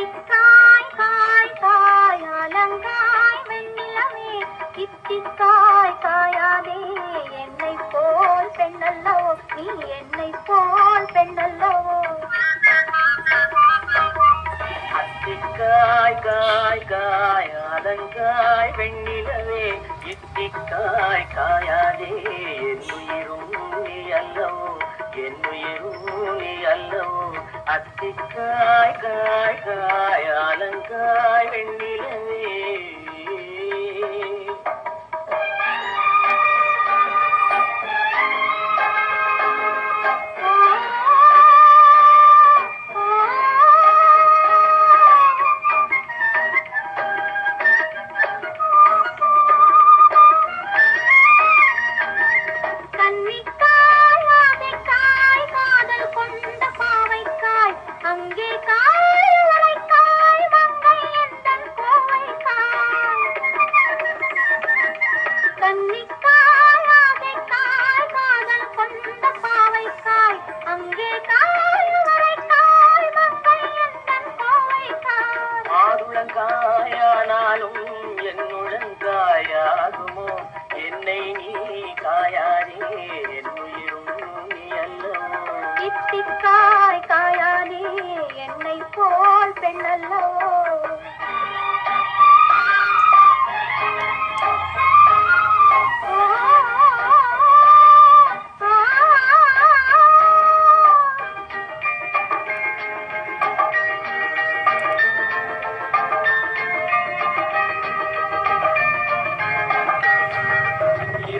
இத்திக்காய் காய் காய் அலங்காய் வெண்ணிலவே. இத்திக்காய் காயாதே என்னை போல் பெண்ணல்லவோ. நீ என்னை போல் பெண்ணல்லவோ. அத்திக்காய் காய் காய் அலங்காய் வெண்ணிலவே. இத்திக்காய் காயாதே என்னுயிரும் நீ அல்லவோ. என்னுயிரும் நீ அல்லவோ. அத்திக்காய் காய் காய் அலங்காய் வெண்ணிலவே. கோவைக்காய் ஆருளங்காயானாலும் என்னுழங்காயாகுமோ என்னை நீ காயாதே என்னுயிரும் நீ அல்லவோ? இத்திக்காய்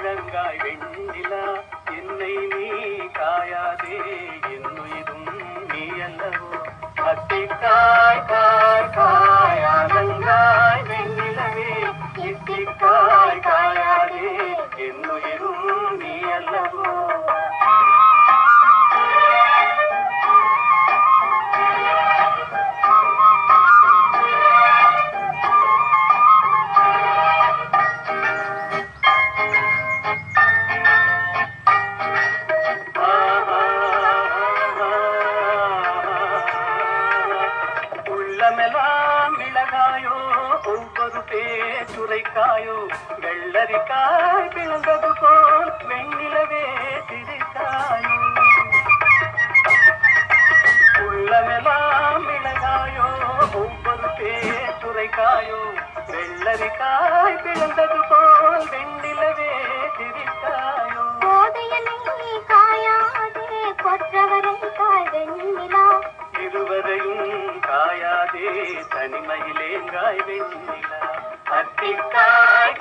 அழகாய் வெண்ணிலா என்னை நீ காயாதே. என்னுயிரும் நீ அல்லவோ. அத்திக்காய் தாய் உள்ளமெல்லாம் மிளகாயோ ஒவ்வொரு பேச்சுரைக்காயோ வெள்ளரிக்காய் பிளந்தது போல் வெண்ணிலவே சிரிக்காயோ உள்ளமெல்லாம் மிளகாயோ ஒவ்வொரு பேச்சுரைக்காயோ வெள்ளரிக்காய் பிளந்தது போல் வெண்ணிலவே மயிலேங்காய் வெண்ணிலா. அத்திக்காய்